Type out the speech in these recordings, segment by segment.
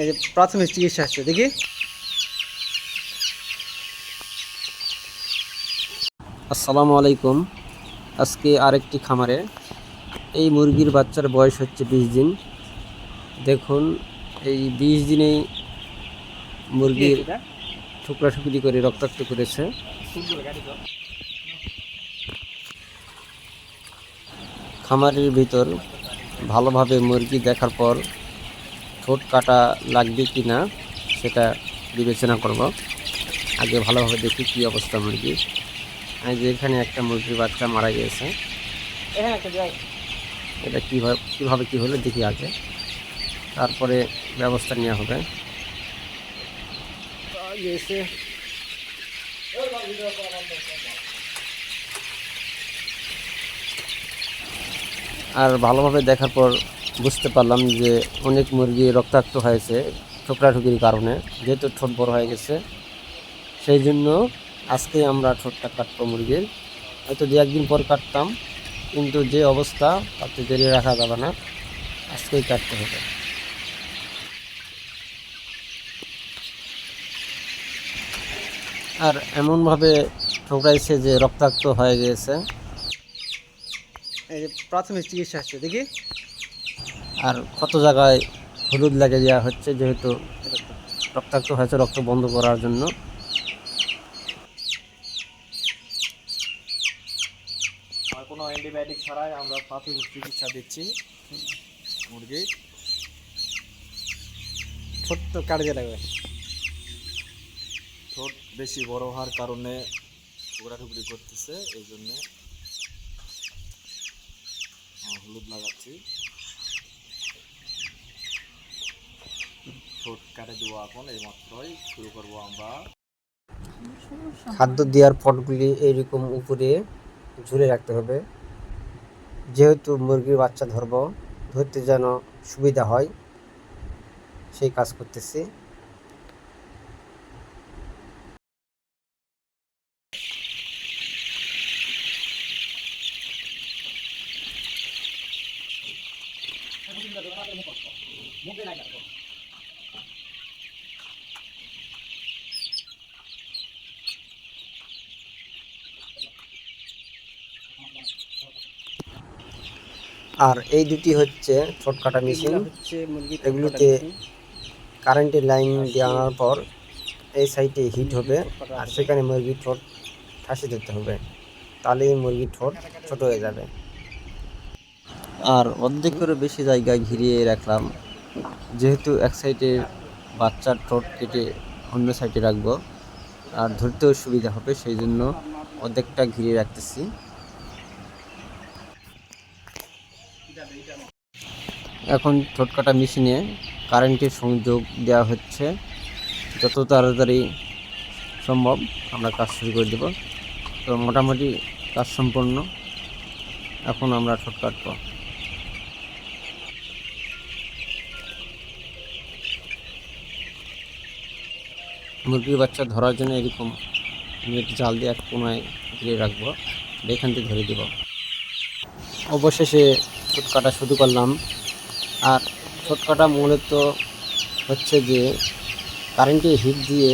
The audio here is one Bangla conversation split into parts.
এই যে প্রাথমিক চিকিৎসা আসছে দেখি। আসসালামু আলাইকুম। আজকে আরেকটি খামারে। এই মুরগির বাচ্চার বয়স হচ্ছে বিশ দিন। দেখুন এই বিশ দিনেই মুরগির টুকরা টুকরি করে রক্তাক্ত করেছে। খামারের ভিতর ভালোভাবে মুরগি দেখার পর ঠোঁট কাটা লাগবে কি না, সেটা বিবেচনা করব। আগে ভালোভাবে দেখি কী অবস্থা মুরগির যে এখানে একটা মুরগির বাচ্চা মারা গিয়েছে। এটা কীভাবে কীভাবে কী হলো দেখি আগে। তারপরে ব্যবস্থা নেওয়া হবে। আর ভালোভাবে দেখার পর বুঝতে পারলাম যে অনেক মুরগি রক্তাক্ত হয়েছে ঠোকরাঠুকির কারণে, যেহেতু ঠোঁট বড় হয়ে গেছে। সেই জন্য আজকে আমরা ঠোঁটটা কাটবো মুরগির। হয়তো দু একদিন পর কাটতাম, কিন্তু যে অবস্থা, তাতে দেরি রাখা যাবে না। আজকেই কাটতে হবে। আর এমনভাবে ঠোকরাইছে যে রক্তাক্ত হয়ে গিয়েছে এই যে প্রাথমিক চিকিৎসা আসছে দেখি। আর কত জায়গায় হলুদ লাগে দেওয়া হচ্ছে যেহেতু রক্তাক্ত হয়েছে, রক্ত বন্ধ করার জন্য। আর কোনো অ্যান্টিবায়োটিক ছাড়াই আমরা প্রাথমিক চিকিৎসা দিচ্ছি। মুরগি। ছোট্ট কাটে দিয়ে লাগবে। ঠোঁট বেশি বড় হওয়ার কারণে টুকরি করতেছে, এই জন্যে। হলুদ লাগাচ্ছি। ঠোঁট কাটে দেবো এখন এই মাত্রই শুরু করব আমরা। খাদ্য দেওয়ার পটগুলি এইরকম উপরে ঝুলে রাখতে হবে। যেহেতু মুরগির বাচ্চা ধরবো ধরতে যেন সুবিধা হয় সেই কাজ করতেছি। আর এই দুটি হচ্ছে ঠোঁট কাটা মেশিন এগুলোতে কারেন্টের লাইন দেওয়ার পর এই সাইডে হিট হবে। আর সেখানে মুরগির ঠোঁট ঠাসি ধরতে হবে। তাহলে এই মুরগির ঠোঁট ছোট হয়ে যাবে। আর অর্ধেকেরও বেশি জায়গায় ঘিরিয়ে রাখলাম। যেহেতু এক সাইডে বাচ্চার ঠোঁট কেটে অন্য সাইডে রাখব আর ধরতেও সুবিধা হবে সেই জন্য অর্ধেকটা ঘিরিয়ে রাখতেছি। এখন ঠোঁট কাটা মেশিনে কারেন্টের সংযোগ দেওয়া হচ্ছে। যত তাড়াতাড়ি সম্ভব আমরা কাজ শুরু করে দেব। তো মোটামুটি কাজ সম্পন্ন। এখন আমরা ঠোঁট কাটবো। মুরগির বাচ্চা ধরার জন্য এরকম নেট জাল দিয়ে এক কোনায় ঘিরে রাখব। এখান থেকে ধরে দেব। অবশেষে ঠোঁট কাটা শুরু করলাম। আর ঠোঁট কাটা মূলত হচ্ছে যে কারেন্টে হিট দিয়ে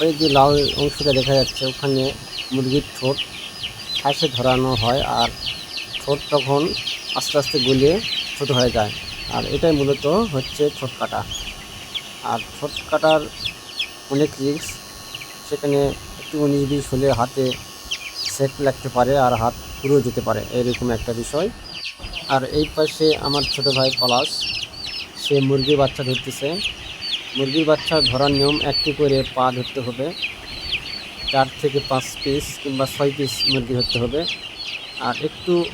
ওই যে লাল অংশটা দেখা যাচ্ছে, ওখানে মুরগির ঠোঁট ঠাসে ধরানো হয় আর ঠোঁট তখন আস্তে আস্তে গলিয়ে ছোটো হয়ে যায়। আর এটাই মূলত হচ্ছে ঠোঁট কাটা আর ঠোঁট কাটার অনেক রিস্ক সেখানে একটু উনিশ বিশ হলে হাতে সেট লাগতে পারে আর হাত পুরো যেতে পারে, এরকম একটা বিষয়। আর এই পাশে আমার ছোট ভাই পলাশ। সে মুরগির বাচ্চা ধরতেছে। মুরগির বাচ্চা ধরার নিয়ম একটি করে পা ধরতে হবে। চার থেকে পাঁচ পিস কিংবা ছয় পিস মুরগি ধরতে হবে। আর একটু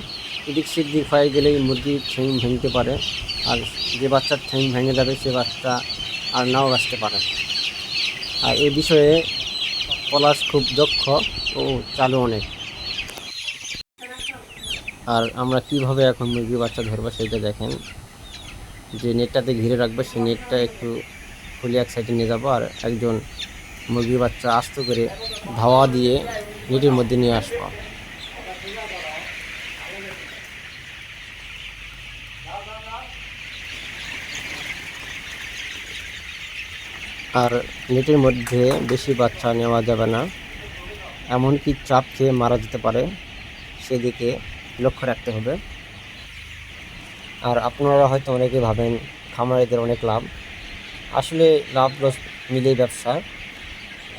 এদিক সেদিক হয়ে গেলেই মুরগি ঠ্যাং ভেঙতে পারে। আর যে বাচ্চার ঠ্যাং ভেঙে যাবে, সে বাচ্চা আর নাও বাঁচতে পারে। আর এই বিষয়ে পলাশ খুব দক্ষ ও চালু অনেক। আর আমরা কীভাবে এখন মুরগির বাচ্চা ধরবো সেটা দেখেন। যে নেটটাতে ঘিরে রাখব, সেই নেটটা একটু খুলে এক সাইডে নিয়ে যাব আর একজন মুরগির বাচ্চা আস্ত করে ধাওয়া দিয়ে নেটের মধ্যে নিয়ে আসব। আর নেটের মধ্যে বেশি বাচ্চা নেওয়া যাবে না। এমনকি চাপ খেয়ে মারা যেতে পারে। সেদিকে লক্ষ্য রাখতে হবে। আর আপনারা হয়তো অনেকে ভাবেন খামারিদের অনেক লাভ। আসলে লাভ লস মিলেই ব্যবসা।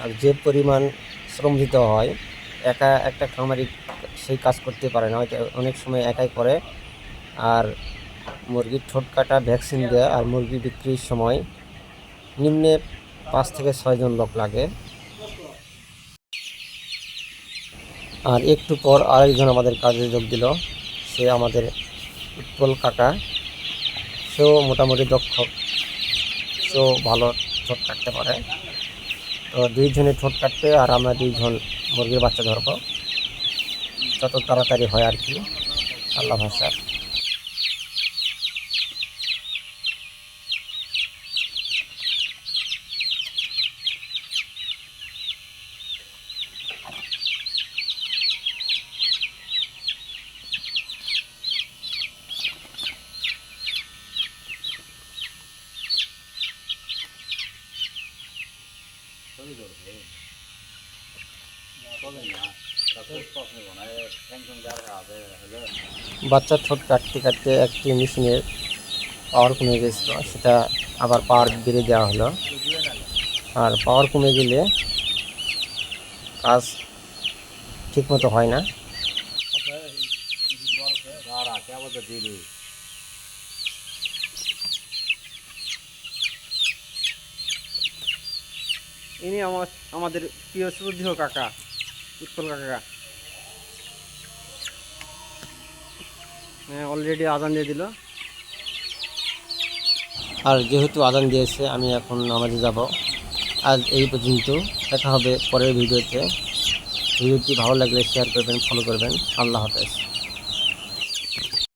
আর যে পরিমাণ শ্রম দিতে হয়, একা একটা খামারি সেই কাজ করতে পারে না। হয়তো অনেক সময় একাই করে। আর মুরগির ঠোঁট কাটা, ভ্যাকসিন দেওয়া আর মুরগি বিক্রির সময় নিম্নে পাঁচ থেকে ছয়জন লোক লাগে। আর একটু পর আরেকজন আমাদের কাজে যোগ দিল। সে আমাদের উৎপল কাকা। সেও মোটামুটি দক্ষ। সেও ভালো ঠোঁট কাটতে পারে। তো দুইজনে ঠোঁট কাটতে আর আমরা দুইজন মুরগির বাচ্চা ধরব। যত তাড়াতাড়ি হয় আর কি। আল্লাহ ভাষা বাচ্চার ঠোঁট কাটতে কাটতে একটি মেশিনের পাওয়ার কমে গেছিল, সেটা আবার পাওয়ার বেড়ে দেওয়া হলো। আর পাওয়ার কমে গেলে কাজ ঠিকমতো হয় না। ইনি আমার, আমাদের প্রিয় শ্রদ্ধেয় কাকা, উৎপল কাকা। হ্যাঁ অলরেডি আদান দিয়ে দিল। আর যেহেতু আদান দিয়েছে, আমি এখন নামাজে যাব। আজ এই পর্যন্ত দেখা হবে পরের ভিডিওতে। ভিডিওটি ভালো লাগলে শেয়ার করবেন ফলো করবেন। আল্লাহ হাফেজ।